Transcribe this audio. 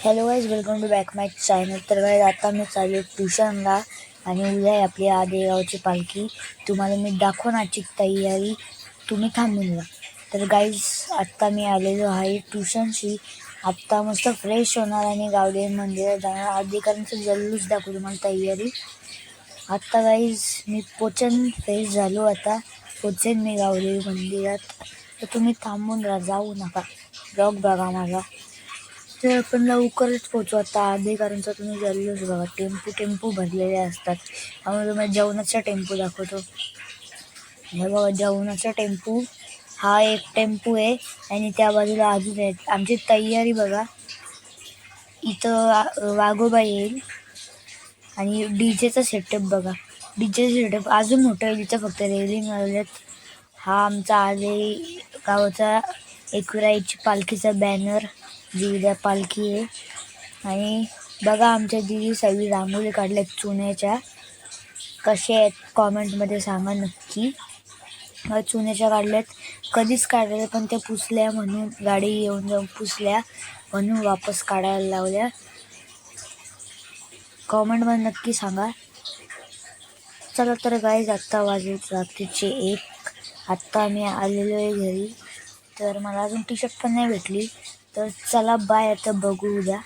Hello guys welcome to back my channel तर guys आता मी चालू आहे ट्युशनला आणि उद्या आहे आपली आदेगावची पालखी. तुम्हाला मी दाखवण्याची तयारी तुम्ही थांबून जा. तर गाईज आत्ता मी आलेलो आहे ट्युशनशी आत्ता मस्त फ्रेश होणार आणि गावडे मंदिरात जाणार. अधिकाऱ्यांचं जल्लूच दाखवू तुम्हाला तयारी. आत्ता गाईज मी पोचन फ्रेश झालो आता. पोचेन मी गावडे मंदिरात. तर तुम्ही थांबून राहा जाऊ नका. ब्लॉग बघा माझा. तर आपण लवकरच पोचू आता अधिकाऱ्यांचा तुम्ही जल्लोष बघा. टेम्पू टेम्पो भरलेले असतात. त्यामुळे तुम्हाला जेवणाचा टेम्पो दाखवतो. हे बघा जेवणाचा टेम्पू. हा एक टेम्पू आहे आणि त्या बाजूला अजून आहेत. आमची तयारी बघा. इथं वाघोबा येईल. आणि डी जेचा सेटअप बघा. डी जेचा सेटअप अजून मोठं आहे. इथं फक्त रेलिंग लावल्यात. हा आमचा आले गावाचा एकविराईची पालखीचा बॅनर जी उद्या पालखी आहे. आणि बघा आमच्या दिदी सगळी रांगोळी काढल्यात चुन्याच्या. कसे आहेत कॉमेंटमध्ये सांगा नक्की. चुन्याच्या काढल्यात. कधीच काढल्या पण त्या पुसल्या म्हणून गाडी येऊन जाऊन पुसल्या म्हणून वापस काढायला लावल्या. कॉमेंटमध्ये नक्की सांगा. चला तर गाईज आत्ता वाजत रात्रीचे एक. आत्ता मी आलेलो आहे घरी. तर मला अजून टी शर्ट पण नाही भेटली. तर चला बाय आता बघू उद्या.